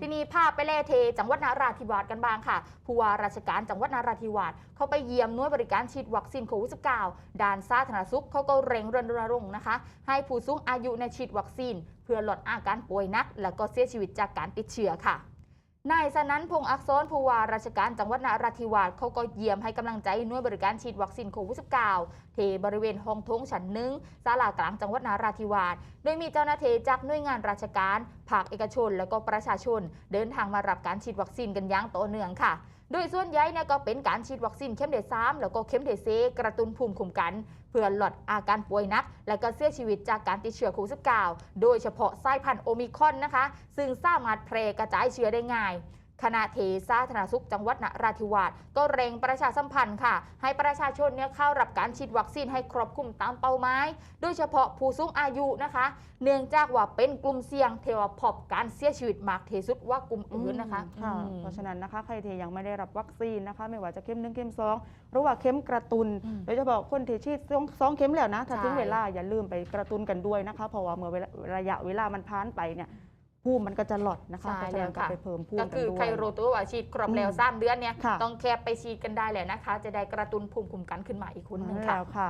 ทีนี้ภาพไปเล่เท จังหวัดนราธิวาสกันบ้างค่ะผู้ว่าราชการจังหวัดนราธิวาสเขาไปเยี่ยมหน่วยบริการฉีดวัคซีนโควิด -19 ด่านสาธารณสุขเขาก็เร่งรณรงค์นะคะ ให้ผู้สูงอายุในฉีดวัคซีน เพื่อลดอาการป่วยหนัก และก็เสียชีวิตจากการติดเชื้อค่ะ นายสนันพงษ์อักษรผู้ว่าราชการจังหวัดนราธิวาสเขาก็เยี่ยมให้กำลังใจหน่วยบริการฉีดวัคซีนโควิด -19 ที่บริเวณห้องทงชั้นหนึ่งศาลากลางจังหวัดนราธิวาสโดยมีเจ้าหน้าที่จากหน่วยงานราชการ ภาคเอกชน และก็ประชาชน เดินทางมารับการฉีดวัคซีนกันอย่างต่อเนื่องค่ะ โดยส่วนใหญ่เนี่ยก็เป็นการฉีดวัคซีนเข็มเดสามแล้วก็เข็มเดเซกระตุ้นภูมิคุ้มกัน เพื่อลดอาการป่วยหนัก และก็เสียชีวิตจากการติดเชื้อโควิด -19 โดยเฉพาะสายพันธุ์โอมิคอนนะคะ ซึ่งสามารถแพร่กระจายเชื้อได้ง่าย คณะเทศาธารณสุขจังหวัดนราธิวาสก็เร่งประชาสัมพันธ์ค่ะ ให้ประชาชนเนี่ยเข้ารับการฉีดวัคซีนให้ครอบคลุมตามเป้าหมายโดยเฉพาะผู้สูงอายุนะคะ เนื่องจากว่าเป็นกลุ่มเสี่ยงเทวาพบการเสียชีวิตมากที่สุดว่ากลุ่มอื่นนะคะค่ะอืมเพราะฉะนั้นนะคะใครที่ยังไม่ได้รับวัคซีนนะคะ ไม่ว่าจะเข็มหนึ่งเข็มสองหรือว่าเข็มกระตุนอืมโดยเฉพาะคนที่ฉีดสองสองเข็มแล้วนะถ้าใช่ถึงเวลาอย่าลืมไปกระตุนกันด้วยนะคะเพราะว่าเมื่อเวลาระยะเวลามันผ่านไปเนี่ย ภูมิมันก็จะหลดนะคะใช่เพราะฉะนั้นก็แล้วค่ะไปเพิ่มภูมิก็กันคือด้วยใครรู้ตัวว่าฉีดครบแล้วอืมสามเดือนเนี่ยค่ะต้องแคบไปฉีดกันได้แล้วนะคะ จะได้กระตุ้นภูมิคุ้มกันขึ้นมาอีกคนหนึ่งแล้ค่ะวค่ะ